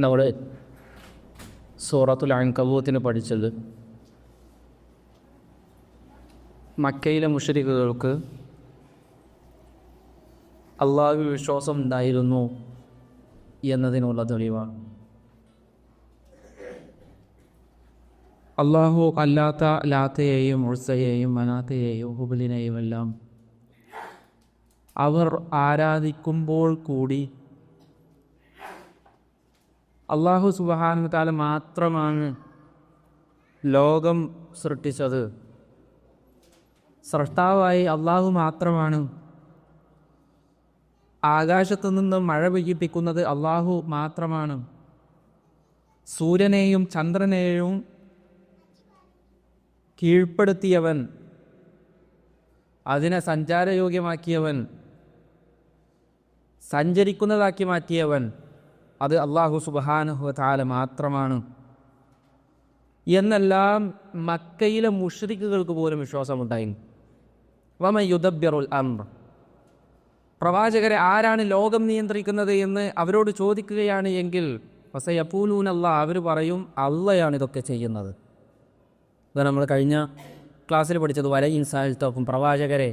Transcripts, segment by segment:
നമ്മൾ സൂറത്തുൽ അൻകബൂത്തിന് പഠിച്ചത് മക്കയിലെ മുഷരിക്കുകൾക്ക് അള്ളാഹു വിശ്വാസം ഉണ്ടായിരുന്നു എന്നതിനുള്ള തെളിവാണ്. അള്ളാഹു അല്ലാത്ത ലാത്തയെയും ഉൾസയെയും മനാത്തയെയും ഹുബലിനെയും എല്ലാം അവർ ആരാധിക്കുമ്പോൾ കൂടി അള്ളാഹു സുബാനത്താല മാത്രമാണ് ലോകം സൃഷ്ടിച്ചത്. സൃഷ്ടാവായി അള്ളാഹു മാത്രമാണ്. ആകാശത്തു നിന്ന് മഴ പെയ്യിപ്പിക്കുന്നത് അള്ളാഹു മാത്രമാണ്. സൂര്യനെയും ചന്ദ്രനെയും കീഴ്പ്പെടുത്തിയവൻ അതിനെ സഞ്ചാരയോഗ്യമാക്കിയവൻ സഞ്ചരിക്കുന്നതാക്കി മാറ്റിയവൻ അത് അള്ളാഹു സുബാനുഹു താല മാത്രമാണ്. എന്നെല്ലാം മക്കയിലെ മുഷ്രിക്കുകൾക്ക് പോലും വിശ്വാസമുണ്ടായിരുന്നു വമ യുദബ്യറുൽ അംർ. പ്രവാചകരെ ആരാണ് ലോകം നിയന്ത്രിക്കുന്നത് എന്ന് അവരോട് ചോദിക്കുകയാണ് എങ്കിൽ വസയപ്പൂലൂനല്ല അവർ പറയും അള്ളയാണ് ഇതൊക്കെ ചെയ്യുന്നത്. ഇത് നമ്മൾ കഴിഞ്ഞ ക്ലാസ്സിൽ പഠിച്ചത് വല ഇൻസാൽത്തോക്കും പ്രവാചകരെ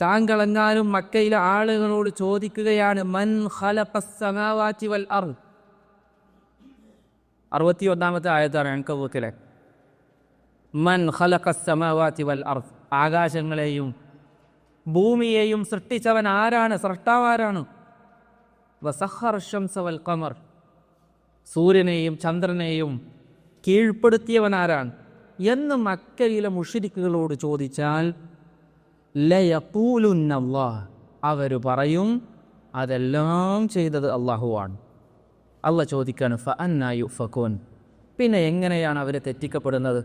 താങ്കളെങ്ങാനും മക്കയിലെ ആളുകളോട് ചോദിക്കുകയാണ് മൻ ഖലഖസ്സമാവാതി വൽ അർ അറുപത്തി ഒന്നാമത്തെ ആയത്താണ് അൻകബൂത്തിലെ. മൻ ഖലഖസ്സമാവാതി വൽ അർ ആകാശങ്ങളെയും ഭൂമിയെയും സൃഷ്ടിച്ചവൻ ആരാണ്? സൃഷ്ടാവാരാണ്. വസഹർഷംസവൽ കമർ സൂര്യനെയും ചന്ദ്രനെയും കീഴ്പ്പെടുത്തിയവൻ ആരാണ്? എന്ന് മക്കയിലെ മുഷിരിക്കുകളോട് ചോദിച്ചാൽ ലയപ്പൂലുന്നല്ലാഹ് അവർ പറയും അതെല്ലാം ചെയ്തത് അള്ളാഹുവാണ് അല്ല ചോദിക്കാണ് ഫ അന്നായു ഫക്കോൻ പിന്നെ എങ്ങനെയാണ് അവരെ തെറ്റിക്കപ്പെടുന്നത്?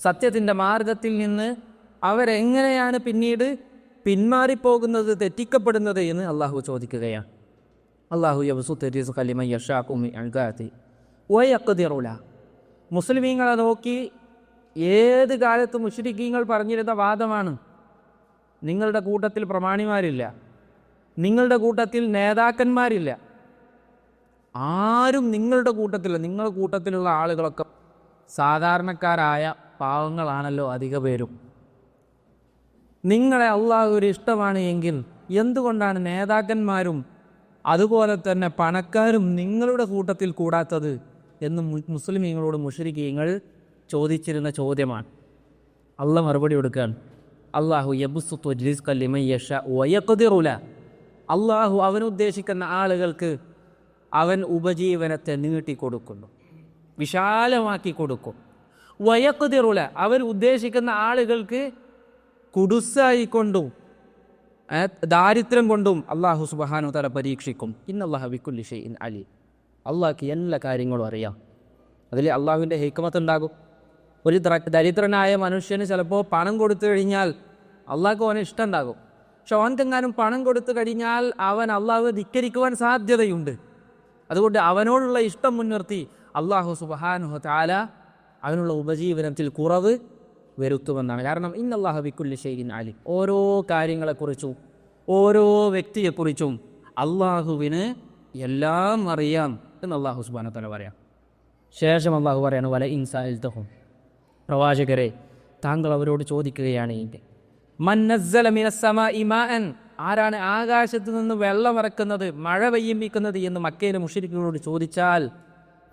സത്യത്തിന്റെ മാർഗത്തിൽ നിന്ന് അവരെങ്ങനെയാണ് പിന്നീട് പിന്മാറിപ്പോകുന്നത് തെറ്റിക്കപ്പെടുന്നത് എന്ന് അള്ളാഹു ചോദിക്കുകയാണ്. അള്ളാഹു യവസു തെരീസ് കലിമ യഷാഖുമി അഴുകാത്തി ഒയക്കതിറുല മുസ്ലിമീങ്ങളെ നോക്കി ഏത് കാലത്തും മുഷരിക്കീങ്ങൾ പറഞ്ഞിരുന്ന വാദമാണ് നിങ്ങളുടെ കൂട്ടത്തിൽ പ്രമാണിമാരില്ല. നിങ്ങളുടെ കൂട്ടത്തിൽ നേതാക്കന്മാരില്ല. ആരും നിങ്ങളുടെ കൂട്ടത്തില്ല. നിങ്ങളുടെ കൂട്ടത്തിലുള്ള ആളുകളൊക്കെ സാധാരണക്കാരായ പാവങ്ങളാണല്ലോ അധിക പേരും. നിങ്ങളെ അള്ളാഹു ഒരു ഇഷ്ടമാണ് എങ്കിൽ എന്തുകൊണ്ടാണ് നേതാക്കന്മാരും അതുപോലെ തന്നെ പണക്കാരും നിങ്ങളുടെ കൂട്ടത്തിൽ കൂടാത്തത് എന്ന് മുസ്ലിം മുസ്ലിമീങ്ങളോട് മുഷരിക്കീങ്ങൾ ചോദിച്ചിരുന്ന ചോദ്യമാണ്. അള്ള മറുപടി കൊടുക്കുകയാണ് അള്ളാഹു വയക്കുതിറുല അള്ളാഹു അവനുദ്ദേശിക്കുന്ന ആളുകൾക്ക് അവൻ ഉപജീവനത്തെ നീട്ടി കൊടുക്കുന്നു. വിശാലമാക്കി കൊടുക്കും. വയക്കുതിറുല അവൻ ഉദ്ദേശിക്കുന്ന ആളുകൾക്ക് കുടുസായിക്കൊണ്ടും കൊണ്ടും ദാരിദ്ര്യം കൊണ്ടും അള്ളാഹു സുബാനു തല പരീക്ഷിക്കും. ഇന്നല്ലാഹു വിക്കുല്ലി ഷെയ്ൻ അലി. അള്ളാഹ്ക്ക് എല്ലാ കാര്യങ്ങളും അറിയാം. അതിൽ അള്ളാഹുവിന്റെ ഹെയ്ക്കമത്ത് ഉണ്ടാകും. ഒരു ദരിദ്രനായ മനുഷ്യന് ചിലപ്പോൾ പണം കൊടുത്തു കഴിഞ്ഞാൽ അള്ളാഹ്ക്ക് അവന് ഇഷ്ടം ഉണ്ടാകും പക്ഷെ അവൻക്കെങ്ങാനും പണം കൊടുത്തു കഴിഞ്ഞാൽ അവൻ അള്ളാഹ് ധിക്കരിക്കുവാൻ സാധ്യതയുണ്ട്. അതുകൊണ്ട് അവനോടുള്ള ഇഷ്ടം മുൻനിർത്തി അള്ളാഹു സുബാനുഹ താല അവനുള്ള ഉപജീവനത്തിൽ കുറവ് വരുത്തുമെന്നാണ്. കാരണം ഇന്ന് അള്ളാഹു വിക്കുല്ലി ഷെയ്ൻ അലി. ഓരോ കാര്യങ്ങളെക്കുറിച്ചും ഓരോ വ്യക്തിയെക്കുറിച്ചും അള്ളാഹുവിന് എല്ലാം അറിയാം എന്ന് അള്ളാഹു സുബാന തല പറയാം. ശേഷം അള്ളാഹു പറയാണ് വല ഇൻസാൽത്തഹും പ്രവാചകരെ താങ്കൾ അവരോട് ചോദിക്കുകയാണ് ഇതിന്റെ മന്നസ്സലമിനസ്സമാൻ ആരാണ് ആകാശത്ത് നിന്ന് വെള്ളം ഇറക്കുന്നത് മഴ പെയ്യിപ്പിക്കുന്നത് എന്ന് മക്കയിലെ മുഷിരിക്കുകളോട് ചോദിച്ചാൽ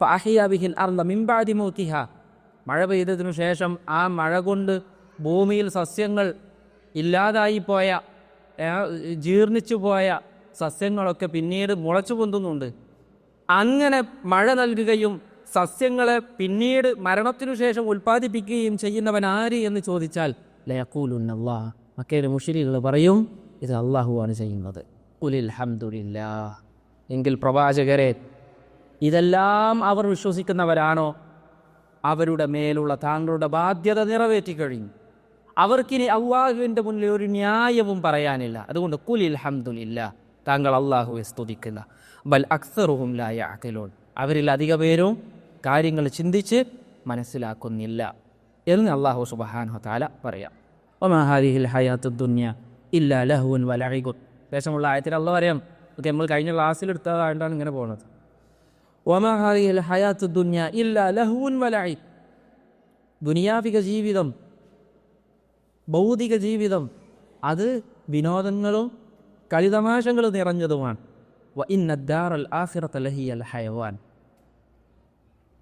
ഫാഹിയാബിഹിൽ അർല മിമ്പാതി മോത്തിഹ മഴ പെയ്തതിനു ശേഷം ആ മഴ കൊണ്ട് ഭൂമിയിൽ സസ്യങ്ങൾ ഇല്ലാതായി പോയ ജീർണിച്ചു പോയ സസ്യങ്ങളൊക്കെ പിന്നീട് മുളച്ചു പൊന്തുന്നുണ്ട്. അങ്ങനെ മഴ നൽകുകയും സസ്യങ്ങളെ പിന്നീട് മരണത്തിനു ശേഷം ഉൽപ്പാദിപ്പിക്കുകയും ചെയ്യുന്നവൻ ആര് എന്ന് ചോദിച്ചാൽ ലയക്കൂലുന്നല്ലാ മക്കയിലെ മുഷിരികൾ പറയും ഇത് അള്ളാഹുവാണ് ചെയ്യുന്നത്. ഉലിൽ ഹംദുലില്ലാ. എങ്കിൽ പ്രവാചകരെ ഇതെല്ലാം അവർ വിശ്വസിക്കുന്നവരാണോ? അവരുടെ മേലുള്ള താങ്കളുടെ ബാധ്യത നിറവേറ്റി കഴിഞ്ഞു. അവർക്കിനി അള്ളാഹുവിന്റെ മുന്നിൽ ഒരു ന്യായവും പറയാനില്ല. അതുകൊണ്ട് കുലിൽ ഹംദുലില്ല. താങ്കൾ അള്ളാഹുവെ സ്തുതിക്കുന്ന. ബൽ അക്സറുഹും ലായ അഖിലോൺ അവരിൽ അധിക പേരും കാര്യങ്ങൾ ചിന്തിച്ച് മനസ്സിലാക്കുന്നില്ല എന്ന് അള്ളാഹു സുബഹാനു താല പറയാം. ഒമാഹാദിഹിൽ ഹയാത്ത് ദുന്യ ഇല്ല ലഹുൻ വലഹിഗുൻ ശേഷമുള്ള ആയത്തിൽ അള്ള പറയാം ഓക്കെ നമ്മൾ കഴിഞ്ഞ ക്ലാസ്സിൽ ക്ലാസ്സിലെടുത്തതായിട്ടാണ് ഇങ്ങനെ പോകുന്നത്. ഒമാഹാദിഹിൽ ഹയാത്ത് ദുന്യ ഇല്ല ലഹുൻ വലഹി ദുനിയാവിക ജീവിതം ഭൗതിക ജീവിതം അത് വിനോദങ്ങളും കളിതമാശങ്ങളും നിറഞ്ഞതുമാണ്. വ ഇന്നദ്ദാറൽ ആഖിറത ലഹിയൽ ഹയവാൻ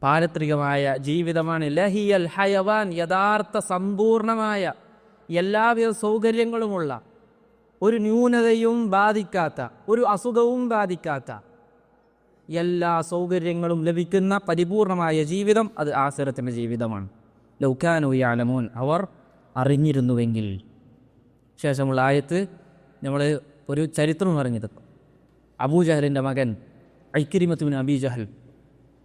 പാരത്രികമായ ജീവിതമാണ്. ലഹിയൽ ഹയവാൻ യഥാർത്ഥ സമ്പൂർണമായ എല്ലാവിധ സൗകര്യങ്ങളുമുള്ള ഒരു ന്യൂനതയും ബാധിക്കാത്ത ഒരു അസുഖവും ബാധിക്കാത്ത എല്ലാ സൗകര്യങ്ങളും ലഭിക്കുന്ന പരിപൂർണമായ ജീവിതം അത് ആസരത്തിന്റെ ജീവിതമാണ്. ലൗക്കാനുയാലമോൻ അവർ അറിഞ്ഞിരുന്നുവെങ്കിൽ. ശേഷമുള്ള ആയത്ത് നമ്മൾ ഒരു ചരിത്രം അറിഞ്ഞിരുന്നു അബൂജഹലിന്റെ മകൻ ഐക്കിരിമത്തുവിൻ അബി ജഹൽ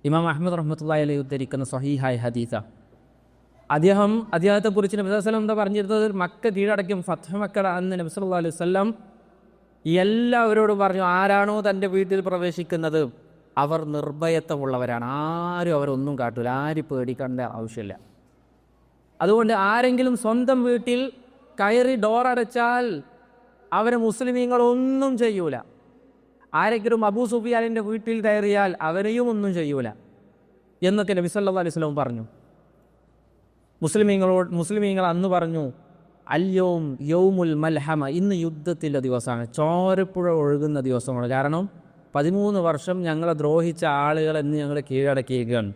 ഇമാം അഹമ്മദ് റഹ്മത്തുള്ള അലൈഹി ഉദ്ധരിക്കുന്ന സഹീഹായ ഹദീസ. അദ്ദേഹം അദ്ദേഹത്തെക്കുറിച്ച് നബി വസ്ലം എന്താ പറഞ്ഞിരുന്നത്? മക്ക കീഴടക്കും ഫത്ത് മക്കട അന്ന് നബി സല്ലല്ലാഹു അലൈഹി വസല്ലം എല്ലാവരോടും പറഞ്ഞു ആരാണോ തന്റെ വീട്ടിൽ പ്രവേശിക്കുന്നത്? അവർ നിർഭയത്വമുള്ളവരാണ്. ആരും അവരൊന്നും കാട്ടൂല. ആരും പേടിക്കേണ്ട ആവശ്യമില്ല. അതുകൊണ്ട് ആരെങ്കിലും സ്വന്തം വീട്ടിൽ കയറി ഡോറടച്ചാൽ അവരെ മുസ്ലിമീങ്ങളൊന്നും ചെയ്യൂല. ആരെങ്കിലും അബൂ സുഫിയാലിന്റെ വീട്ടിൽ കയറിയാൽ അവരെയും ഒന്നും ചെയ്യൂല. എന്നൊക്കെ നബി സല്ലല്ലാഹു അലൈഹി വസല്ലം പറഞ്ഞു. മുസ്ലിമീങ്ങളോട് മുസ്ലിമീങ്ങൾ അന്ന് പറഞ്ഞു അല്യോം യൗമുൽ മൽഹമ ഇന്ന് യുദ്ധത്തിന്റെ ദിവസമാണ്. ചോരപ്പുഴ ഒഴുകുന്ന ദിവസമാണ്. കാരണം പതിമൂന്ന് വർഷം ഞങ്ങളെ ദ്രോഹിച്ച ആളുകൾ എന്ന് ഞങ്ങൾ കീഴടക്കിയിരിക്കുകയാണ്.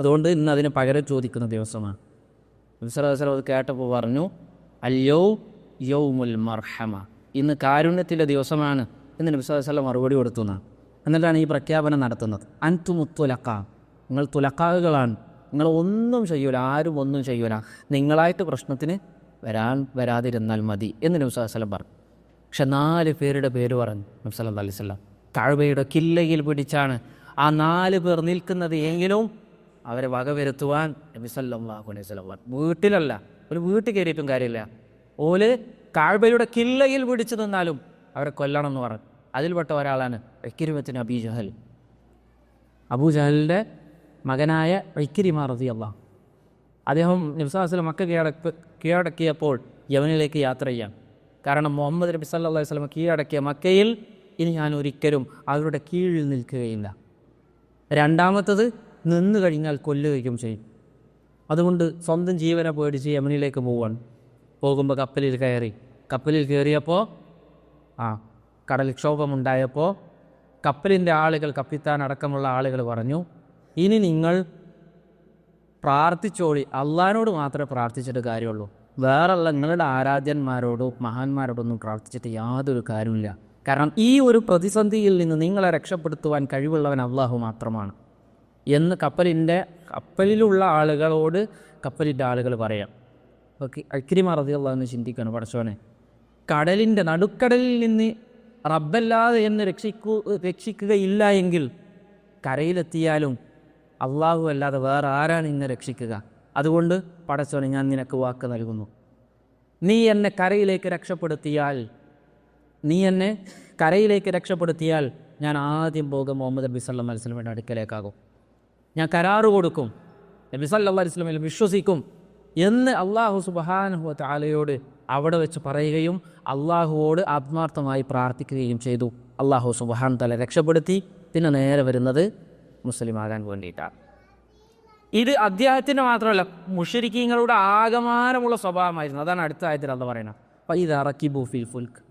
അതുകൊണ്ട് ഇന്ന് അതിന് പകരം ചോദിക്കുന്ന ദിവസമാണ്. നബിസ്വലം അത് കേട്ടപ്പോൾ പറഞ്ഞു അല്യോ യൗമുൽ മർഹമ ഇന്ന് കാരുണ്യത്തിന്റെ ദിവസമാണ്. എന്ന് നബിസ്വല്ലാം മറുപടി കൊടുത്തു എന്നാണ് എന്നിട്ടാണ് ഈ പ്രഖ്യാപനം നടത്തുന്നത്. അൻതുമുത്തുലക്ക നിങ്ങൾ തുലക്കാകുകളാണ് നിങ്ങൾ ഒന്നും ചെയ്യൂല ആരും ഒന്നും ചെയ്യൂല. നിങ്ങളായിട്ട് പ്രശ്നത്തിന് വരാൻ വരാതിരുന്നാൽ മതി എന്ന് നബിസ്വല്ലാം പറഞ്ഞു. പക്ഷെ നാല് പേരുടെ പേര് പറഞ്ഞു നബ്സല്ലാ അലൈഹി സ്വലം കഴുവയുടെ കില്ലയിൽ പിടിച്ചാണ്. ആ നാല് പേർ നിൽക്കുന്നത് എങ്കിലും അവരെ വകവരുത്തുവാൻ നബി അലൈഹി. വീട്ടിലല്ല. ഒരു വീട്ടിൽ കയറിയിട്ടും കാര്യമില്ല. ഓൽ കാഴ്ബയുടെ കില്ലയിൽ പിടിച്ചു നിന്നാലും അവരെ കൊല്ലണം എന്ന് പറഞ്ഞു. അതിൽപ്പെട്ട ഒരാളാണ് ഇക്കിരിമത്തിന് അബി ജഹൽ. അബൂ ജഹലിന്റെ മകനായ ഇക്കിരിമ റതി അള്ളാഹ് അദ്ദേഹം നബ്സാസ്ലം മക്ക കീഴടക്ക് കീഴടക്കിയപ്പോൾ യമനിലേക്ക് യാത്ര ചെയ്യാം. കാരണം മുഹമ്മദ് നബി സല്ലാ അലൈഹി സ്വലം കീഴടക്കിയ മക്കയിൽ ഇനി ഞാൻ ഒരിക്കലും അവരുടെ കീഴിൽ നിൽക്കുകയില്ല. രണ്ടാമത്തത് നിന്ന് കഴിഞ്ഞാൽ കൊല്ലുകയും ചെയ്യും. അതുകൊണ്ട് സ്വന്തം ജീവനെ പേടിച്ച് യമനിലേക്ക് പോവാണ് പോകുമ്പോൾ കപ്പലിൽ കയറി. കപ്പലിൽ കയറിയപ്പോൾ ആ കടൽക്ഷോഭമുണ്ടായപ്പോൾ കപ്പലിന്റെ ആളുകൾ കപ്പിത്താൻ അടക്കമുള്ള ആളുകൾ പറഞ്ഞു ഇനി നിങ്ങൾ പ്രാർത്ഥിച്ചോളി. അള്ളഹാനോട് മാത്രമേ പ്രാർത്ഥിച്ചിട്ട് കാര്യമുള്ളൂ. വേറെയുള്ള നിങ്ങളുടെ ആരാധ്യന്മാരോടോ മഹാന്മാരോടൊന്നും പ്രാർത്ഥിച്ചിട്ട് യാതൊരു കാര്യമില്ല കാരണം ഈ ഒരു പ്രതിസന്ധിയിൽ നിന്ന് നിങ്ങളെ രക്ഷപ്പെടുത്തുവാൻ കഴിവുള്ളവൻ അള്ളാഹു മാത്രമാണ്. എന്ന് കപ്പലിന്റെ കപ്പലിലുള്ള ആളുകളോട് കപ്പലിന്റെ ആളുകൾ പറയാം. ഓക്കെ അക്കിരി മറതിയുള്ള എന്ന് ചിന്തിക്കണം പടച്ചോനെ കടലിന്റെ നടുക്കടലിൽ നിന്ന് റബ്ബല്ലാതെ എന്ന് രക്ഷിക്കൂ രക്ഷിക്കുകയില്ല എങ്കിൽ കരയിലെത്തിയാലും അള്ളാഹു അല്ലാതെ വേറെ ആരാണ് ഇന്നെ രക്ഷിക്കുക? അതുകൊണ്ട് പടച്ചോനെ ഞാൻ നിനക്ക് വാക്ക് നൽകുന്നു. നീ എന്നെ കരയിലേക്ക് രക്ഷപ്പെടുത്തിയാൽ നീ എന്നെ കരയിലേക്ക് രക്ഷപ്പെടുത്തിയാൽ ഞാൻ ആദ്യം പോകും മുഹമ്മദ് നബി സല്ലാ അലൈഹി സ്വലമിന്റെ അടുക്കലേക്കാകും. ഞാൻ കരാറ് കൊടുക്കും. നബി സല്ലാ അലൈഹി സ്വലമിൽ വിശ്വസിക്കും. എന്ന് അള്ളാഹു സുബാനുഹു താലയോട് അവിടെ വെച്ച് പറയുകയും അള്ളാഹുവോട് ആത്മാർത്ഥമായി പ്രാർത്ഥിക്കുകയും ചെയ്തു. അള്ളാഹു സുബാൻ തല രക്ഷപ്പെടുത്തി. പിന്നെ നേരെ വരുന്നത് മുസ്ലിമാകാൻ വേണ്ടിയിട്ടാണ് ഇത് അദ്ദേഹത്തിന് മാത്രമല്ല മുഷരിക്കീങ്ങളുടെ ആകമാനമുള്ള സ്വഭാവമായിരുന്നു. അതാണ് അടുത്ത ആയത്തിൽ അത് പറയുന്നത്. അപ്പം ഇത് അറക്കിബു ഫിൽ ഫുൽക്ക്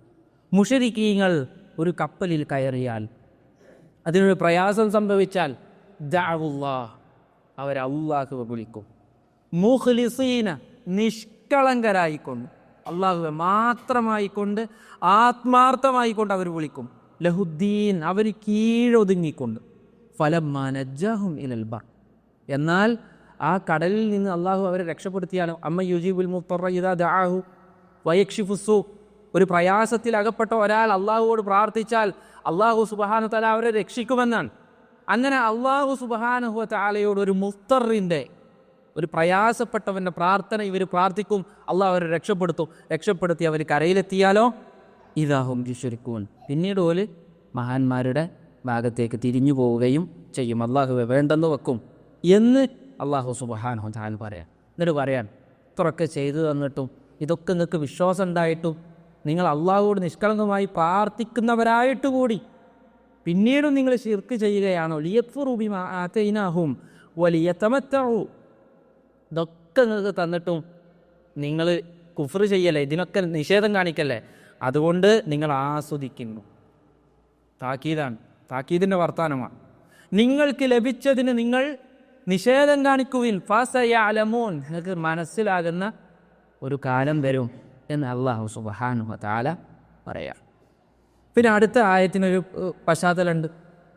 മുഷരിക്കീങ്ങൾ ഒരു കപ്പലിൽ കയറിയാൽ അതിനൊരു പ്രയാസം സംഭവിച്ചാൽ ദാവുല്ലാ അവർ അള്ളാഹു വിളിക്കും. മുഖ്ലിസീന നിഷ്കളങ്കരായിക്കൊണ്ട് അള്ളാഹുവെ ആത്മാർത്ഥമായി കൊണ്ട് അവർ വിളിക്കും. ലഹുദ്ദീൻ അവർ കീഴൊതുങ്ങിക്കൊണ്ട് ഫലമാനജാഹും ഇലൽ ബർ. എന്നാൽ ആ കടലിൽ നിന്ന് അള്ളാഹു അവരെ രക്ഷപ്പെടുത്തിയാലും അമ്മ യുജീബുൽ മുത്തറു വയക്ഷിഫുസു ഒരു പ്രയാസത്തിൽ അകപ്പെട്ട ഒരാൾ അള്ളാഹുവോട് പ്രാർത്ഥിച്ചാൽ അള്ളാഹു സുബഹാന തല അവരെ രക്ഷിക്കുമെന്നാണ്. അങ്ങനെ അള്ളാഹു സുബാനുഹു താലയോട് ഒരു മുസ്തറിന്റെ ഒരു പ്രയാസപ്പെട്ടവന്റെ പ്രാർത്ഥന ഇവർ പ്രാർത്ഥിക്കും അള്ളാഹ് അവരെ രക്ഷപ്പെടുത്തും. രക്ഷപ്പെടുത്തി അവർ കരയിലെത്തിയാലോ? ഇതാഹും ശുരിക്കൂൻ പിന്നീട് ഓൽ മഹാന്മാരുടെ ഭാഗത്തേക്ക് തിരിഞ്ഞു പോവുകയും ചെയ്യും. അള്ളാഹുവെ വേണ്ടെന്ന് വെക്കും എന്ന് അള്ളാഹു സുബഹാൻ താൻ പറയാം. എന്നിട്ട് പറയാൻ ഇത്രയൊക്കെ ചെയ്തു തന്നിട്ടും ഇതൊക്കെ നിങ്ങൾക്ക് വിശ്വാസം ഉണ്ടായിട്ടും നിങ്ങൾ അള്ളാഹുവോട് നിഷ്കളങ്കമായി പ്രാർത്ഥിക്കുന്നവരായിട്ട് കൂടി. പിന്നീടും നിങ്ങൾ ചിർക്ക് ചെയ്യുകയാണോ? ലിയഫുറുബി ആത്തൈനാഹും വലിയ തമത്തവും ഇതൊക്കെ നിങ്ങൾക്ക് തന്നിട്ടും നിങ്ങൾ കുഫർ ചെയ്യല്ലേ? ഇതിനൊക്കെ നിഷേധം കാണിക്കല്ലേ? അതുകൊണ്ട് നിങ്ങൾ ആസ്വദിക്കുന്നു. താക്കീതാണ്. താക്കീദിന്റെ വർത്തമാനമാണ് നിങ്ങൾക്ക് ലഭിച്ചതിന് നിങ്ങൾ നിഷേധം കാണിക്കുവിൻ. ഫാസയ അലമോൻ നിങ്ങൾക്ക് മനസ്സിലാകുന്ന ഒരു കാലം വരും എന്ന് അള്ളാഹു സുബഹാനു താല പറയാം. പിന്നെ അടുത്ത ആയത്തിനൊരു പശ്ചാത്തലമുണ്ട്.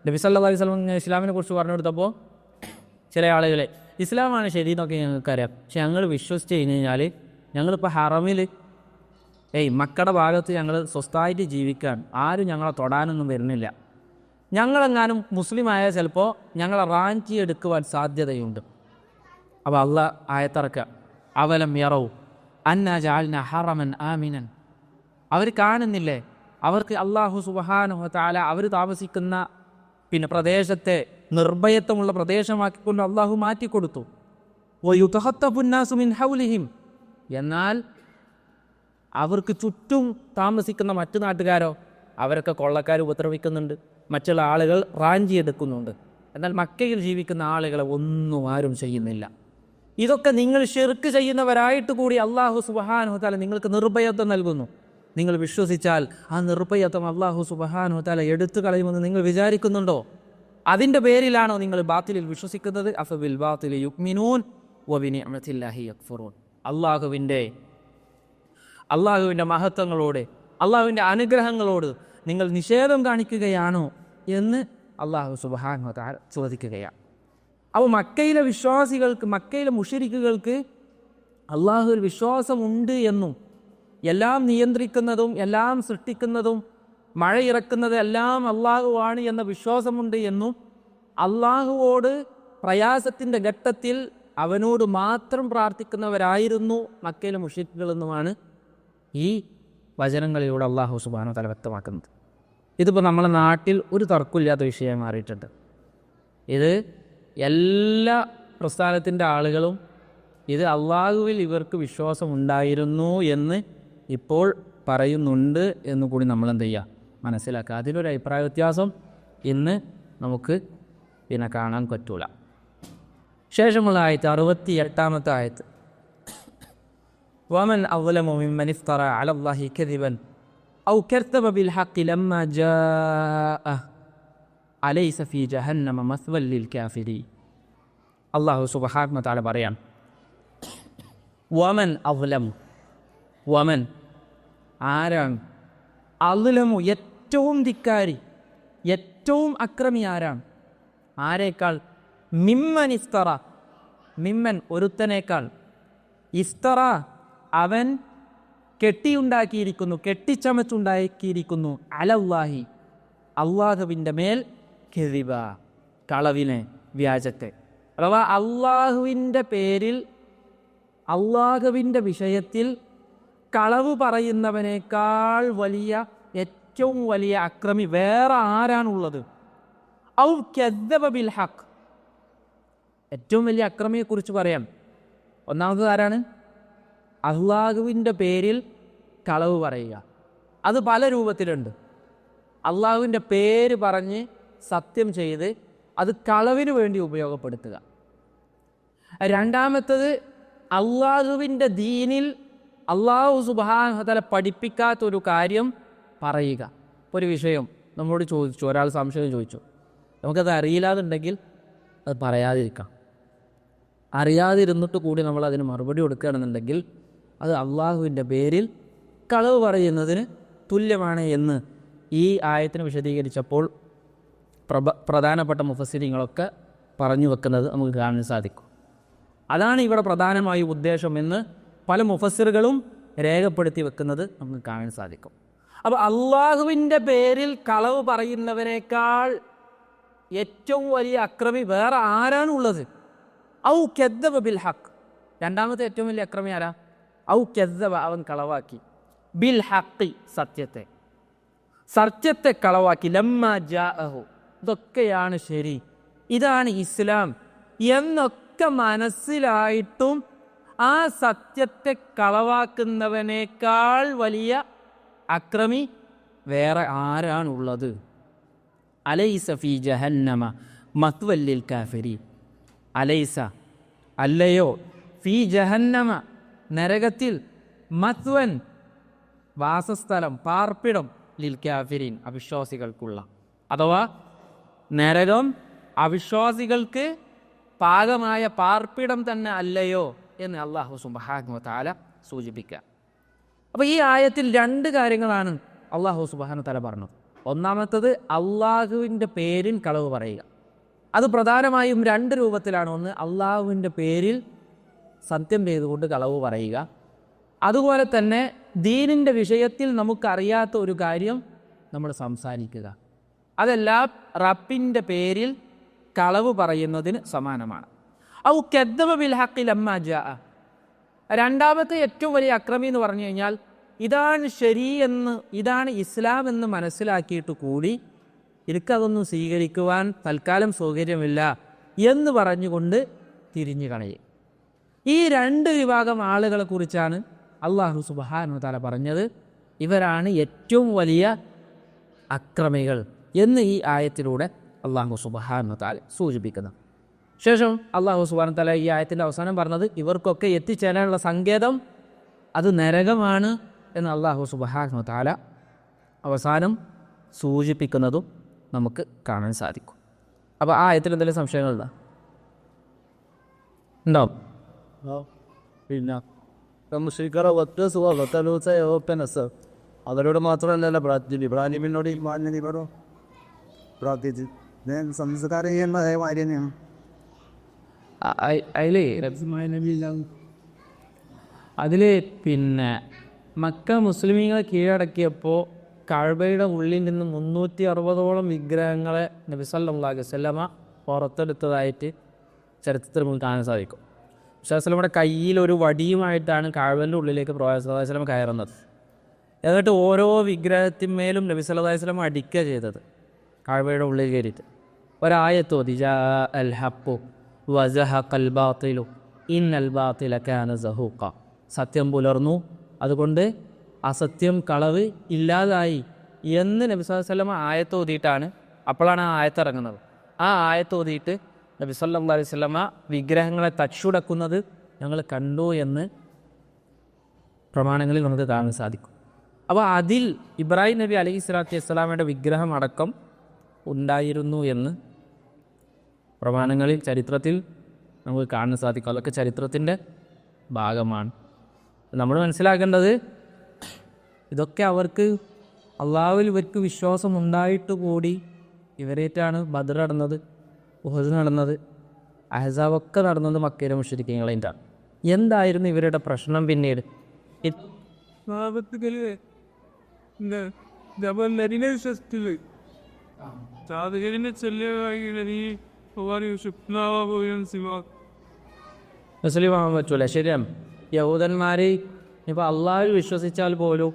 നബി സല്ലാ അലൈഹി സ്വലം ഇസ്ലാമിനെ കുറിച്ച് പറഞ്ഞു കൊടുത്തപ്പോൾ ചില ആളുകളെ ഇസ്ലാമാണ് ശരി എന്നൊക്കെ ഞങ്ങൾക്കറിയാം. പക്ഷെ ഞങ്ങൾ വിശ്വസിച്ച് കഴിഞ്ഞ് കഴിഞ്ഞാൽ ഞങ്ങളിപ്പോൾ ഹറമിൽ ഏയ് മക്കളുടെ ഭാഗത്ത് ഞങ്ങൾ സ്വസ്ഥമായിട്ട് ജീവിക്കാൻ ആരും ഞങ്ങളെ തൊടാനൊന്നും വരുന്നില്ല. ഞങ്ങളെങ്ങാനും മുസ്ലിം ആയാൽ ചിലപ്പോൾ ഞങ്ങളെ റാഞ്ചി എടുക്കുവാൻ സാധ്യതയുണ്ട്. അപ്പോൾ അള്ള ആയത്തിറക്കുക അവലം യറവും അന്ന ജാലിന ഹറമൻ ആമിനൻ. അവർ കാണുന്നില്ലേ? അവർക്ക് അള്ളാഹു സുബഹാനഹു താല അവർ താമസിക്കുന്ന പിന്നെ പ്രദേശത്തെ നിർഭയത്വമുള്ള പ്രദേശമാക്കിക്കൊണ്ട് അള്ളാഹു മാറ്റിക്കൊടുത്തു. വയുതഹത്തപുന്നാസുമിൻ ഹൗലിഹിം. എന്നാൽ അവർക്ക് ചുറ്റും താമസിക്കുന്ന മറ്റു നാട്ടുകാരോ അവരൊക്കെ കൊള്ളക്കാർ ഉപദ്രവിക്കുന്നുണ്ട്. മറ്റുള്ള ആളുകൾ റാഞ്ചി എടുക്കുന്നുണ്ട്. എന്നാൽ മക്കയിൽ ജീവിക്കുന്ന ആളുകളെ ഒന്നും ആരും ചെയ്യുന്നില്ല. ഇതൊക്കെ നിങ്ങൾ ഷിർക്ക് ചെയ്യുന്നവരായിട്ട് കൂടി അള്ളാഹു സുബഹാനുഹത്താല താല നിങ്ങൾക്ക് നിർഭയത്വം നൽകുന്നു. നിങ്ങൾ വിശ്വസിച്ചാൽ ആ നിർഭയത്വം അള്ളാഹു സുബഹാനുഹത്താല താല എടുത്തു കളയുമെന്ന് നിങ്ങൾ വിചാരിക്കുന്നുണ്ടോ? അതിന്റെ പേരിലാണോ നിങ്ങൾ ബാത്തിലിൽ വിശ്വസിക്കുന്നത്? അഫബിൽ ബാത്തിൽ യുക്മിനൂൻ വബിനി അമത്തില്ലാഹി യക്ഫുറൂൻ അള്ളാഹുവിന്റെ അള്ളാഹുവിന്റെ മഹത്വങ്ങളോട് അള്ളാഹുവിന്റെ അനുഗ്രഹങ്ങളോട് നിങ്ങൾ നിഷേധം കാണിക്കുകയാണോ എന്ന് അള്ളാഹു സുബാൻ ചോദിക്കുകയാണ്. അപ്പോൾ മക്കയിലെ വിശ്വാസികൾക്ക് മക്കയിലെ മുഷരിക്കുകൾക്ക് അള്ളാഹുവിൽ വിശ്വാസമുണ്ട് എന്നും എല്ലാം നിയന്ത്രിക്കുന്നതും എല്ലാം സൃഷ്ടിക്കുന്നതും മഴ ഇറക്കുന്നത് എല്ലാം അള്ളാഹുവാണ് എന്ന വിശ്വാസമുണ്ട് എന്നും അള്ളാഹുവോട് പ്രയാസത്തിന്റെ ഘട്ടത്തിൽ അവനോട് മാത്രം പ്രാർത്ഥിക്കുന്നവരായിരുന്നു മക്കയിലെ മുഷിക്കുകളെന്നുമാണ് ഈ വചനങ്ങളിലൂടെ അള്ളാഹു സുബാനോ തല വ്യക്തമാക്കുന്നത്. ഇതിപ്പോൾ നമ്മുടെ നാട്ടിൽ ഒരു തർക്കമില്ലാത്ത വിഷയമായി മാറിയിട്ടുണ്ട്. ഇത് എല്ലാ പ്രസ്ഥാനത്തിന്റെ ആളുകളും ഇത് അള്ളാഹുവിൽ ഇവർക്ക് വിശ്വാസം ഉണ്ടായിരുന്നു എന്ന് ഇപ്പോൾ പറയുന്നുണ്ട് എന്ന് കൂടി നമ്മൾ എന്ത് ചെയ്യുക മനസ്സിലാക്കുക അതിലൊരു അഭിപ്രായ വ്യത്യാസം ഇന്ന് നമുക്ക് പിന്നെ കാണാൻ പറ്റൂല ശേഷമുള്ള ആയത്ത് അറുപത്തി എട്ടാമത്തെ ആയത്ത് ومن أظلم ممن افترى على الله كذبا أو كذب بالحق لما جاءه أليس في جهنم مثوى للكافرين الله سبحانه وتعالى പറയാൻ വമൻ അവലം വമൻ ആരാണ് അലുലമു ഏറ്റവും ധിക്കാരി ഏറ്റവും അക്രമി ആരാണ്? ആരേക്കാൾ? മിമ്മൻ ഇസ്തറ മിമ്മൻ ഒരുത്തനേക്കാൾ. ഇസ്തറ അവൻ കെട്ടിയുണ്ടാക്കിയിരിക്കുന്നു കെട്ടിച്ചമച്ചുണ്ടാക്കിയിരിക്കുന്നു. അലല്ലാഹി. അള്ളാഹുവിന്റെ മേൽ കെതിബ കളവിനെ വ്യാജത്തെ. അഥവാ അള്ളാഹുവിന്റെ പേരിൽ അള്ളാഹുവിന്റെ വിഷയത്തിൽ കളവ് പറയുന്നവനേക്കാൾ വലിയ ഏറ്റവും വലിയ അക്രമി വേറെ ആരാണുള്ളത്? ഔ ബിൽ ഹക്ക് ഏറ്റവും വലിയ അക്രമിയെക്കുറിച്ച് പറയാം. ഒന്നാമത് ആരാണ്? അള്ളാഹുവിന്റെ പേരിൽ കളവ് പറയുക. അത് പല രൂപത്തിലുണ്ട്. അള്ളാഹുവിന്റെ പേര് പറഞ്ഞ് സത്യം ചെയ്ത് അത് കളവിന് വേണ്ടി ഉപയോഗപ്പെടുത്തുക. രണ്ടാമത്തത് അള്ളാഹുവിന്റെ ദീനിൽ അള്ളാഹു സുബാഹതല പഠിപ്പിക്കാത്തൊരു കാര്യം പറയുക. ഇപ്പോൾ ഒരു വിഷയം നമ്മളോട് ചോദിച്ചു ഒരാൾ സംശയം ചോദിച്ചു. നമുക്കത് അറിയില്ലാതുണ്ടെങ്കിൽ അത് പറയാതിരിക്കാം. അറിയാതിരുന്നിട്ട് കൂടി നമ്മൾ അതിന് മറുപടി കൊടുക്കുകയാണെന്നുണ്ടെങ്കിൽ അത് അള്ളാഹുവിന്റെ പേരിൽ കളവ് പറയുന്നതിന് തുല്യമാണ് എന്ന് ഈ ആയത്തിന് വിശദീകരിച്ചപ്പോൾ പ്രഭ പ്രധാനപ്പെട്ട മുഫസിരിങ്ങളൊക്കെ പറഞ്ഞു വെക്കുന്നത് നമുക്ക് കാണാൻ സാധിക്കും. അതാണ് ഇവിടെ പ്രധാനമായി ഉദ്ദേശം എന്ന് പല മുഫസിറുകളും രേഖപ്പെടുത്തി വെക്കുന്നത് നമുക്ക് കാണാൻ സാധിക്കും. അപ്പോൾ അള്ളാഹുവിന്റെ പേരിൽ കളവ് പറയുന്നവനേക്കാൾ ഏറ്റവും വലിയ അക്രമി വേറെ ആരാണുള്ളത്? ഔ കെദ്ദബ ബിൽ ഹക്ക് രണ്ടാമത്തെ ഏറ്റവും വലിയ അക്രമി ആരാ? ഔ കെദ്ദബ അവൻ കളവാക്കി. ബിൽ ഹക്കി സത്യത്തെ. സത്യത്തെ കളവാക്കി. ലമ്മ ജാഅഹു. ഇതൊക്കെയാണ് ശരി. ഇതാണ് ഇസ്ലാം. എന്നൊക്കെ മനസ്സിലായിട്ടും ആ സത്യത്തെ കളവാക്കുന്നവനേക്കാൾ വലിയ അക്രമി വേറെ ആരാണുള്ളത്? അലൈസ ഫി ജഹന്നമ മത്വല്ലിൽ കാഫരി. അലൈസ അല്ലയോ? ഫി ജഹന്നമ നരകത്തിൽ മത്വൻ വാസസ്ഥലം പാർപ്പിടം ലിൽ കാഫിരീൻ അവിശ്വാസികൾക്കുള്ള. അഥവാ നരകം അവിശ്വാസികൾക്ക് പാകമായ പാർപ്പിടം തന്നെ അല്ലയോ എന്ന് അള്ളാഹു സുബാനു താല സൂചിപ്പിക്കുക അപ്പോൾ ഈ ആയത്തിൽ രണ്ട് കാര്യങ്ങളാണ് അള്ളാഹു സുബാന തല പറഞ്ഞത്. ഒന്നാമത്തത് അള്ളാഹുവിന്റെ പേരിൽ കളവ് പറയുക. അത് പ്രധാനമായും രണ്ട് രൂപത്തിലാണ്. ഒന്ന് അള്ളാഹുവിന്റെ പേരിൽ സത്യം ചെയ്തുകൊണ്ട് കളവ് പറയുക. അതുപോലെ തന്നെ ദീനിന്റെ വിഷയത്തിൽ നമുക്കറിയാത്ത ഒരു കാര്യം നമ്മൾ സംസാരിക്കുക. അതെല്ലാം റബ്ബിന്റെ പേരിൽ കളവ് പറയുന്നതിന് സമാനമാണ്. ഔ കെദ്ദബ ബിൽ ഹക്കിൽ അമ്മ ജാ രണ്ടാമത്തെ ഏറ്റവും വലിയ അക്രമി എന്ന് പറഞ്ഞു കഴിഞ്ഞാൽ ഇതാണ് ശരി എന്ന് ഇതാണ് ഇസ്ലാം എന്ന് മനസ്സിലാക്കിയിട്ട് കൂടി എനിക്കതൊന്നും സ്വീകരിക്കുവാൻ തൽക്കാലം സൗകര്യമില്ല എന്ന് പറഞ്ഞുകൊണ്ട് തിരിഞ്ഞു കളയും. ഈ രണ്ട് വിഭാഗം ആളുകളെ കുറിച്ചാണ് അള്ളാഹു സുബാനു താല പറഞ്ഞത്. ഇവരാണ് ഏറ്റവും വലിയ അക്രമികൾ എന്ന് ഈ ആയത്തിലൂടെ അള്ളാഹു സുബാനു താല സൂചിപ്പിക്കുന്നത് ശേഷം അള്ളാഹു സുബാൻ തല ഈ ആയത്തിന്റെ അവസാനം പറഞ്ഞത് ഇവർക്കൊക്കെ എത്തിച്ചേരാനുള്ള സങ്കേതം അത് നരകമാണ് എന്ന് അള്ളാഹു സുബാഹു താല അവസാനം സൂചിപ്പിക്കുന്നതും നമുക്ക് കാണാൻ സാധിക്കും. അപ്പോൾ ആ ആയത്തിൽ എന്തെങ്കിലും സംശയങ്ങളുണ്ടോ? ഉണ്ടാവും അവരോട് മാത്രമല്ലല്ലോ പ്രാർത്ഥിച്ചു ഇബ്രാഹിമിനോട് ഇബ്രാഹിമിനോട് പ്രാർത്ഥിച്ചു. സംസ്കാരം ചെയ്യുന്ന അതേ തന്നെയാണ് അതിൽ പിന്നെ മക്ക മുസ്ലിമീങ്ങളെ കീഴടക്കിയപ്പോൾ കഴബയുടെ ഉള്ളിൽ നിന്ന് മുന്നൂറ്റി അറുപതോളം വിഗ്രഹങ്ങളെ നബിസല്ലാഹു വസല്ലമ പുറത്തെടുത്തതായിട്ട് ചരിത്രത്തിൽ നമുക്ക് കാണാൻ സാധിക്കും. വിശ്വാസലമ്മയുടെ കയ്യിൽ ഒരു വടിയുമായിട്ടാണ് കഴബന്റെ ഉള്ളിലേക്ക് പ്രവാസലം വസ്ലം കയറുന്നത്. എന്നിട്ട് ഓരോ വിഗ്രഹത്തിന്മേലും നബി സല്ലല്ലാഹു അലൈഹി വസല്ലം അടിക്കുക ചെയ്തത്. കഴവയുടെ ഉള്ളിൽ കയറിയിട്ട്. ഒരായത്തോ ദിജാ അൽ ഹപ്പു ഇന്നൽ കാന സത്യം പുലർന്നു. അതുകൊണ്ട് അസത്യം കളവ് ഇല്ലാതായി എന്ന് നബി ആയത്ത് ഓതിയിട്ടാണ് അപ്പോഴാണ് ആ ആയത്ത് ഇറങ്ങുന്നത്. ആ ആയത്ത് ഓതിയിട്ട് നബി സല്ലല്ലാഹു അലൈഹി വസല്ലമ വിഗ്രഹങ്ങളെ തച്ചുടക്കുന്നത് ഞങ്ങൾ കണ്ടു എന്ന് പ്രമാണങ്ങളിൽ നമുക്ക് കാണാൻ സാധിക്കും. അപ്പോൾ അതിൽ ഇബ്രാഹിം നബി അലൈഹി സ്വലാത്തു വിഗ്രഹം അടക്കം ഉണ്ടായിരുന്നു എന്ന് പ്രമാണങ്ങളിൽ ചരിത്രത്തിൽ നമുക്ക് കാണാൻ സാധിക്കും. അതൊക്കെ ചരിത്രത്തിന്റെ ഭാഗമാണ്. നമ്മൾ മനസ്സിലാക്കേണ്ടത് ഇതൊക്കെ അവർക്ക് അള്ളാഹുവിൽ ഇവർക്ക് വിശ്വാസം ഉണ്ടായിട്ട് കൂടി ഇവരേറ്റാണ് ബദർ നടന്നത് ഉഹദ് നടന്നത് അഹസാബൊക്കെ നടന്നത് മക്കയിലെ മുഷരിക്കങ്ങളതിന്റാണ് എന്തായിരുന്നു ഇവരുടെ പ്രശ്നം പിന്നീട്? വിശ്വസിച്ചത് സാധകരിനെ ചെല്ലുകയാണെങ്കിൽ നീ സിവാ മുസ്ലിം ആവാൻ പറ്റൂല ശരിയാണ് യഹൂദന്മാർ ഇപ്പോൾ അള്ളാഹു വിശ്വസിച്ചാൽ പോലും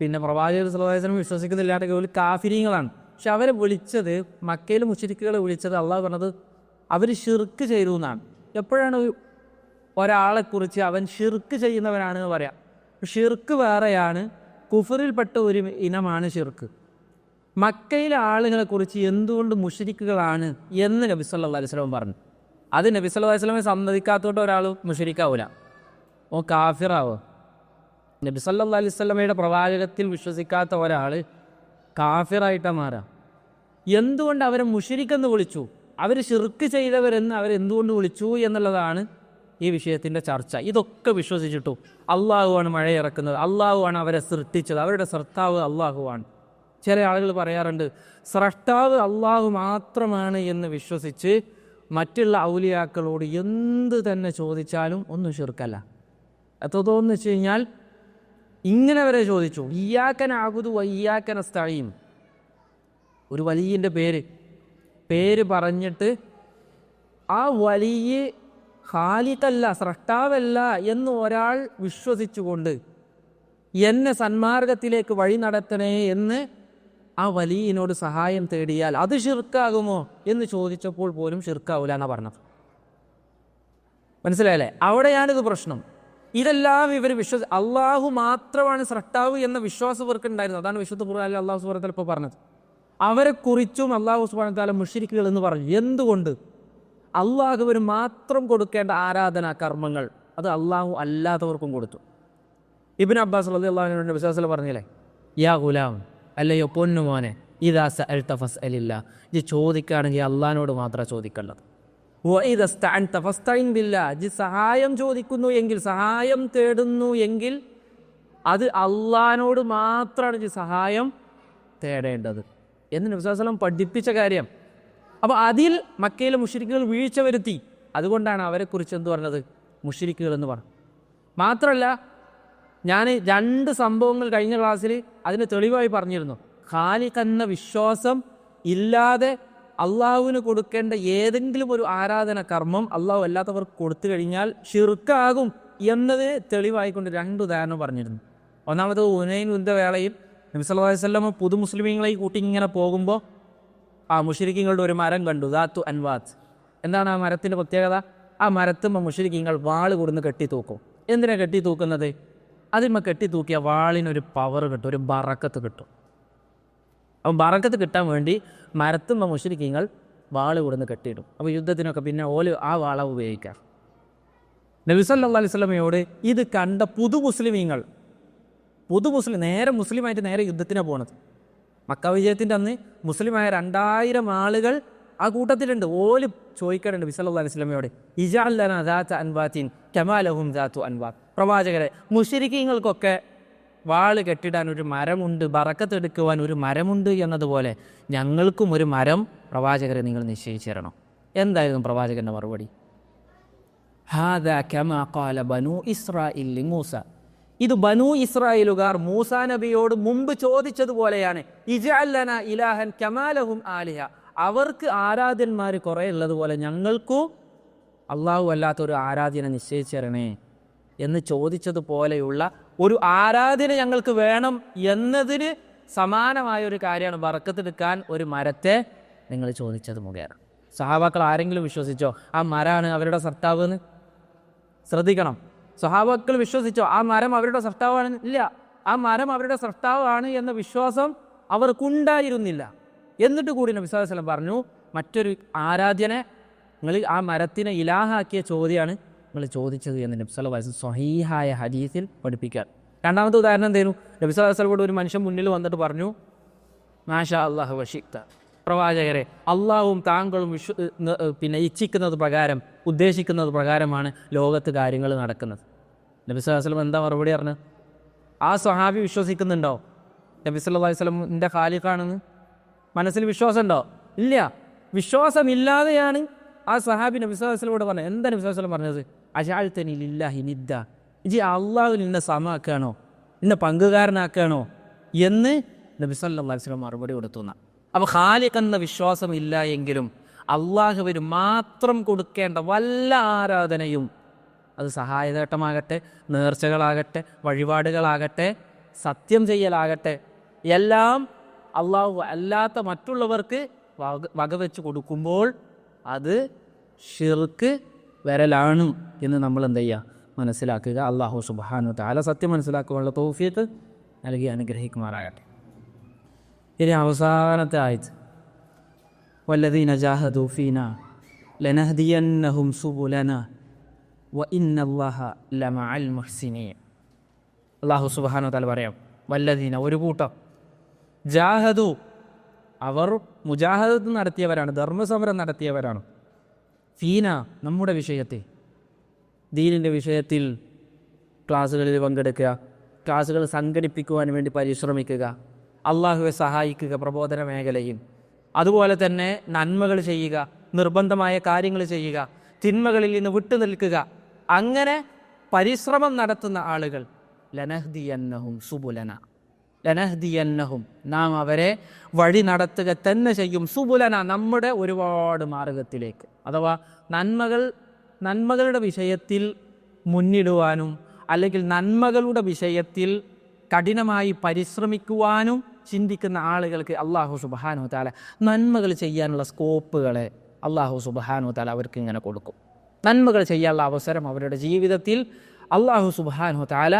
പിന്നെ പ്രവാചകർ സലവാസനം വിശ്വസിക്കുന്നില്ലാത്ത ഒരു കാഫിരിങ്ങളാണ് പക്ഷെ അവരെ വിളിച്ചത് മക്കയിൽ മുഷരിക്കുകളെ വിളിച്ചത് അള്ളാഹു പറഞ്ഞത് അവർ ഷിർക്ക് ചെയ്തു എന്നാണ് എപ്പോഴാണ് ഒരാളെ ഒരാളെക്കുറിച്ച് അവൻ ഷിർക്ക് ചെയ്യുന്നവനാണെന്ന് പറയാം. ഷിർക്ക് വേറെയാണ്. കുഫറിൽപ്പെട്ട ഒരു ഇനമാണ് ഷിർക്ക് മക്കയിലെ ആളുകളെ കുറിച്ച് എന്തുകൊണ്ട് മുഷരിക്കുകളാണ് എന്ന് നബി സല്ലല്ലാഹു അലൈഹി വസല്ലം പറഞ്ഞു. അത് നബി സല്ലല്ലാഹു അലൈഹി വസല്ലമെ സമ്മതിക്കാത്തോട്ട് ഒരാൾ മുഷരിക്കാവൂല. ഓ കാഫിറാവോ? നബി സല്ലല്ലാഹു അലൈഹി വസല്ലമയുടെ പ്രവാചകത്തിൽ വിശ്വസിക്കാത്ത ഒരാൾ കാഫിറായിട്ടാണ് മാറാം. എന്തുകൊണ്ട് അവരെ മുഷരിക്കെന്ന് വിളിച്ചു? അവർ ഷിർക്ക് ചെയ്തവരെന്ന് അവരെന്തുകൊണ്ട് വിളിച്ചു എന്നുള്ളതാണ് ഈ വിഷയത്തിന്റെ ചർച്ച. ഇതൊക്കെ വിശ്വസിച്ചിട്ടു അള്ളാഹുവാണ് മഴ ഇറക്കുന്നത് അള്ളാഹുവാണ് അവരെ സൃഷ്ടിച്ചത്. അവരുടെ സർത്താവ് അള്ളാഹുവാണ്. ചില ആളുകൾ പറയാറുണ്ട് സ്രഷ്ടാവ് അള്ളാഹു മാത്രമാണ് എന്ന് വിശ്വസിച്ച് മറ്റുള്ള ഔലിയാക്കളോട് എന്ത് തന്നെ ചോദിച്ചാലും ഒന്നും ചെറുക്കല്ല എത്രത്തോന്ന് വെച്ച് കഴിഞ്ഞാൽ ഇങ്ങനെ വരെ ചോദിച്ചു ഇയാക്കനാകുതു വയ്യാക്കന സ്ഥഴയും ഒരു വലിയന്റെ പേര് പേര് പറഞ്ഞിട്ട് ആ വലിയ ഹാലിത്തല്ല സ്രഷ്ടാവല്ല എന്ന് ഒരാൾ വിശ്വസിച്ചുകൊണ്ട് എന്നെ സന്മാർഗത്തിലേക്ക് വഴി നടത്തണേ എന്ന് ആ വലിയനോട് സഹായം തേടിയാൽ അത് ഷിർക്കാകുമോ എന്ന് ചോദിച്ചപ്പോൾ പോലും ഷിർക്കാവൂല എന്നാണ് പറഞ്ഞത്. മനസ്സിലായല്ലേ? അവിടെയാണിത് പ്രശ്നം. ഇതെല്ലാം ഇവർ വിശ്വസ അള്ളാഹു മാത്രമാണ് സ്രഷ്ടാവ് എന്ന വിശ്വാസം ഇവർക്ക് ഉണ്ടായിരുന്നത് അതാണ് വിശുദ്ധ ഖുർആനിൽ അള്ളാഹു സുഹൃത്തിൽ ഇപ്പോൾ പറഞ്ഞത്. അവരെക്കുറിച്ചും അള്ളാഹു സുബാന താല മുഷിരിക്കുകൾ എന്ന് പറഞ്ഞു. എന്തുകൊണ്ട്? അള്ളാഹുവിന് മാത്രം കൊടുക്കേണ്ട ആരാധനാ കർമ്മങ്ങൾ? അത് അള്ളാഹു അല്ലാത്തവർക്കും കൊടുത്തു. ഇബിൻ അബ്ബാസ് അള്ളി അള്ളാഹുവിന്റെ വിശ്വാസത്തിൽ പറഞ്ഞില്ലേ? യാ ഗുലാം അല്ലയോ പൊന്നു മോനെ ഇതാ സഅൽ തഫസ് അലില്ല ജി ചോദിക്കുകയാണെങ്കിൽ അള്ളഹാനോട് മാത്രമേ ചോദിക്കേണ്ടത് ജി സഹായം ചോദിക്കുന്നു എങ്കിൽ സഹായം തേടുന്നു എങ്കിൽ അത് അള്ളഹാനോട് മാത്രമാണ് ജി സഹായം തേടേണ്ടത്. എന്ന് നബ്സാസ്ലം പഠിപ്പിച്ച കാര്യം. അപ്പോൾ അതിൽ മക്കയിലെ മുഷരിക്കുകൾ വീഴ്ച വരുത്തി. അതുകൊണ്ടാണ് അവരെക്കുറിച്ച് എന്ത് പറഞ്ഞത്? മുഷരിക്കുകൾ എന്ന് പറഞ്ഞു മാത്രമല്ല ഞാൻ രണ്ട് സംഭവങ്ങൾ കഴിഞ്ഞ ക്ലാസ്സിൽ അതിന് തെളിവായി പറഞ്ഞിരുന്നു. ഖാലിഖ് എന്ന വിശ്വാസം ഇല്ലാതെ അള്ളാഹുവിന് കൊടുക്കേണ്ട ഏതെങ്കിലും ഒരു ആരാധന കർമ്മം അള്ളാഹു അല്ലാത്തവർക്ക് കൊടുത്തു കഴിഞ്ഞാൽ ഷിർക്കാകും എന്നത് തെളിവായിക്കൊണ്ട് രണ്ട് ഉദാഹരണം പറഞ്ഞിരുന്നു. ഒന്നാമത് ഉനൈൻ ഉന്ത നബി സല്ലല്ലാഹു അലൈഹി വസല്ലം പുതു മുസ്ലിമീങ്ങളെ കൂട്ടി ഇങ്ങനെ പോകുമ്പോൾ ആ മുഷരിക്കിങ്ങളുടെ ഒരു മരം കണ്ടു ദാത്തു അൻവാത്ത്. എന്താണ് ആ മരത്തിന്റെ പ്രത്യേകത? ആ മരത്തുമ്പോൾ മുഷരിക്കിങ്ങൾ വാൾ കൊടുന്ന് കെട്ടി തൂക്കും എന്തിനാണ് കെട്ടി തൂക്കുന്നത് അതിന്മ കെട്ടി തൂക്കിയ വാളിനൊരു പവർ കിട്ടും ഒരു ബറക്കത്ത് കിട്ടും. അപ്പം ബറക്കത്ത് കിട്ടാൻ വേണ്ടി മരത്തുമ്പ മുഷരിക്കീങ്ങൾ വാൾ കൊടുന്ന് കെട്ടിയിടും. അപ്പോൾ യുദ്ധത്തിനൊക്കെ പിന്നെ ഓൽ ആ വാള ഉപയോഗിക്കാം. നബി സല്ലല്ലാഹു അലൈഹി വസല്ലമയോട് ഇത് കണ്ട പുതു മുസ്ലിമീങ്ങൾ പുതു മുസ്ലിം നേരെ മുസ്ലിമായിട്ട് നേരെ യുദ്ധത്തിനാണ് പോണത്. മക്ക വിജയത്തിന്റെ അന്ന് മുസ്ലിമായ രണ്ടായിരം ആളുകൾ ആ കൂട്ടത്തിലുണ്ട്. ഓൽ ചോദിക്കാറുണ്ട് ബിസല്ലാ അലൈഹി സ്വലമയോട് ഇജാല്ലന ദാത്ത അൻവാത്തിൻ കമാലഹും അൻവാത്ത്. പ്രവാചകരെ മുഷിരിക്കങ്ങൾക്കൊക്കെ വാൾ കെട്ടിടാൻ ഒരു മരമുണ്ട് ബറക്കത്തെടുക്കുവാൻ ഒരു മരമുണ്ട് എന്നതുപോലെ ഞങ്ങൾക്കും ഒരു മരം പ്രവാചകരെ നിങ്ങൾ നിശ്ചയിച്ചു തരണം എന്തായിരുന്നു പ്രവാചകന്റെ മറുപടി? മൂസ. ഇത് ബനു ഇസ്രായേലുകാർ മൂസ നബിയോട് മുമ്പ് ചോദിച്ചതുപോലെയാണ്. ഇജഅല്ലന ഇലാഹൻ കമാലഹും ആലിഹ. അവർക്ക് ആരാധ്യന്മാർ കുറേ ഉള്ളതുപോലെ ഞങ്ങൾക്കും അള്ളാഹു അല്ലാത്ത ഒരു ആരാധ്യനെ നിശ്ചയിച്ചു തരണേ എന്ന് ചോദിച്ചതുപോലെയുള്ള ഒരു ആരാധന ഞങ്ങൾക്ക് വേണം എന്നതിന് സമാനമായ ഒരു കാര്യമാണ് വറക്കത്തെടുക്കാൻ ഒരു മരത്തെ നിങ്ങൾ ചോദിച്ചത് മുഖേന. സഹാബാക്കൾ ആരെങ്കിലും വിശ്വസിച്ചോ ആ മരമാണ് അവരുടെ സർത്താവ് എന്ന് ശ്രദ്ധിക്കണം. സഹാബാക്കൾ വിശ്വസിച്ചോ ആ മരം അവരുടെ സർത്താവാണ്? ഇല്ല. ആ മരം അവരുടെ സർത്താവാണ് എന്ന വിശ്വാസം അവർക്കുണ്ടായിരുന്നില്ല. എന്നിട്ട് കൂടി നബി വസല്ലം പറഞ്ഞു മറ്റൊരു ആരാധ്യനെ നിങ്ങൾ ആ മരത്തിനെ ഇലാഹാക്കിയ ചോദ്യമാണ് നിങ്ങൾ ചോദിച്ചത് എന്ന് നബ്സല അലൈഹി സ്വഹീഹായ ഹദീസിൽ പഠിപ്പിക്കാൻ. രണ്ടാമത്തെ ഉദാഹരണം എന്തേനു നബി വസ്ലോട് ഒരു മനുഷ്യൻ മുന്നിൽ വന്നിട്ട് പറഞ്ഞു മാഷാ അള്ളാഹു വഷിക്ത പ്രവാചകരെ അള്ളാഹും താങ്കളും വിശ്വ പിന്നെ ഇച്ഛിക്കുന്നത് പ്രകാരം ഉദ്ദേശിക്കുന്നത് പ്രകാരമാണ് ലോകത്ത് കാര്യങ്ങൾ നടക്കുന്നത്. നബി അലൈഹി എന്താ മറുപടി പറഞ്ഞത്? ആ സ്വഹാബി വിശ്വസിക്കുന്നുണ്ടോ? നബി സല്ലല്ലാഹു എന്റെ വസല്ലമിന്റെ ഖാലിഖാണെന്ന്? മനസ്സിൽ വിശ്വാസമുണ്ടോ? ഇല്ല. വിശ്വാസമില്ലാതെയാണ് ആ സഹാബി നബി വസല്ലമോട് പറഞ്ഞത്. എന്താ നബി പറഞ്ഞത്? അജാൽത്തനി ലില്ലാഹി നിദ്ദ. ഇജി അള്ളാഹുവിൽ നിന്നെ സമമാക്കുകയാണോ? എന്നെ പങ്കുകാരനാക്കുകയാണോ? എന്ന് നബി സല്ലല്ലാഹു അലൈഹി വസല്ലം മറുപടി കൊടുത്തു എന്നാ അപ്പോൾ ഖാലിഖ് എന്ന വിശ്വാസം ഇല്ല എങ്കിലും അള്ളാഹുവിന് മാത്രം കൊടുക്കേണ്ട വല്ല ആരാധനയും അത് സഹായതേട്ടമാകട്ടെ നേർച്ചകളാകട്ടെ വഴിപാടുകളാകട്ടെ സത്യം ചെയ്യലാകട്ടെ എല്ലാം അള്ളാഹു അല്ലാത്ത മറ്റുള്ളവർക്ക് വക വകവെച്ച് കൊടുക്കുമ്പോൾ അത് ഷിർക്ക് വരലാണ് എന്ന് നമ്മൾ എന്ത് ചെയ്യുക മനസ്സിലാക്കുക. അള്ളാഹു സുബാനു താല സത്യം മനസ്സിലാക്കുവാനുള്ള തോഫിയത്ത് നൽകി അനുഗ്രഹിക്കുമാറാകട്ടെ. ഇനി അവസാനത്തെ ആയത്. വല്ലദീന ജാഹദൂഫീന ലനഹദിയന്നഹും സുബുലന വ ഇന്നല്ലാഹ ലമഅൽ മുഹ്സിനീൻ. അള്ളാഹു സുബാനു താല പറയാം വല്ലദീന ഒരു കൂട്ടം. ജാഹദു അവർ മുജാഹദത്ത് നടത്തിയവരാണ് ധർമ്മസമരം നടത്തിയവരാണ്. ഫീന നമ്മുടെ വിഷയത്തെ ദീനിന്റെ വിഷയത്തിൽ ക്ലാസ്സുകളിൽ പങ്കെടുക്കുക ക്ലാസ്സുകൾ സംഘടിപ്പിക്കുവാൻ വേണ്ടി പരിശ്രമിക്കുക അള്ളാഹുവെ സഹായിക്കുക പ്രബോധന മേഖലയിൽ. അതുപോലെ തന്നെ നന്മകൾ ചെയ്യുക നിർബന്ധമായ കാര്യങ്ങൾ ചെയ്യുക തിന്മകളിൽ നിന്ന് വിട്ടു നിൽക്കുക. അങ്ങനെ പരിശ്രമം നടത്തുന്ന ആളുകൾ ലനഹ്ദിയന്നഹും സുബുലന. ലനഹ്ദിയന്നഹും. നാം അവരെ വഴി നടത്തുക തന്നെ ചെയ്യും. സുബുലന നമ്മുടെ ഒരുപാട് മാർഗത്തിലേക്ക് അഥവാ നന്മകൾ നന്മകളുടെ വിഷയത്തിൽ മുന്നിടുവാനും അല്ലെങ്കിൽ നന്മകളുടെ വിഷയത്തിൽ കഠിനമായി പരിശ്രമിക്കുവാനും ചിന്തിക്കുന്ന ആളുകൾക്ക് അള്ളാഹു സുബാനു താല നന്മകൾ ചെയ്യാനുള്ള സ്കോപ്പുകളെ അള്ളാഹു സുബാനു താല അവർക്ക് ഇങ്ങനെ കൊടുക്കും. നന്മകൾ ചെയ്യാനുള്ള അവസരം അവരുടെ ജീവിതത്തിൽ അള്ളാഹു സുബാനു താല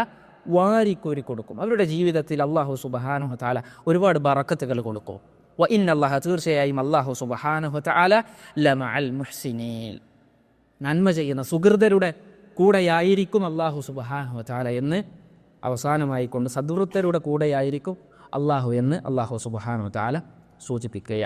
വാരിക്കോരി കൊടുക്കും അവരുടെ ജീവിതത്തിൽ അള്ളാഹു സുബഹാനുഹ താല ഒരുപാട് ബറക്കത്തുകൾ കൊടുക്കും. വ ഇൻ അള്ളാഹ തീർച്ചയായും അള്ളാഹു സുബഹാനുഹ താല തആല ലമഅൽ മുഹ്സിനീൻ. നന്മ ചെയ്യുന്ന സുഹൃതരുടെ കൂടെയായിരിക്കും അള്ളാഹു സുബഹാനുഹ താല എന്ന് അവസാനമായി കൊണ്ട് സദ്വൃത്തരുടെ കൂടെയായിരിക്കും അള്ളാഹു എന്ന് അള്ളാഹു സുബഹാനുഹ താല സൂചിപ്പിക്കുക.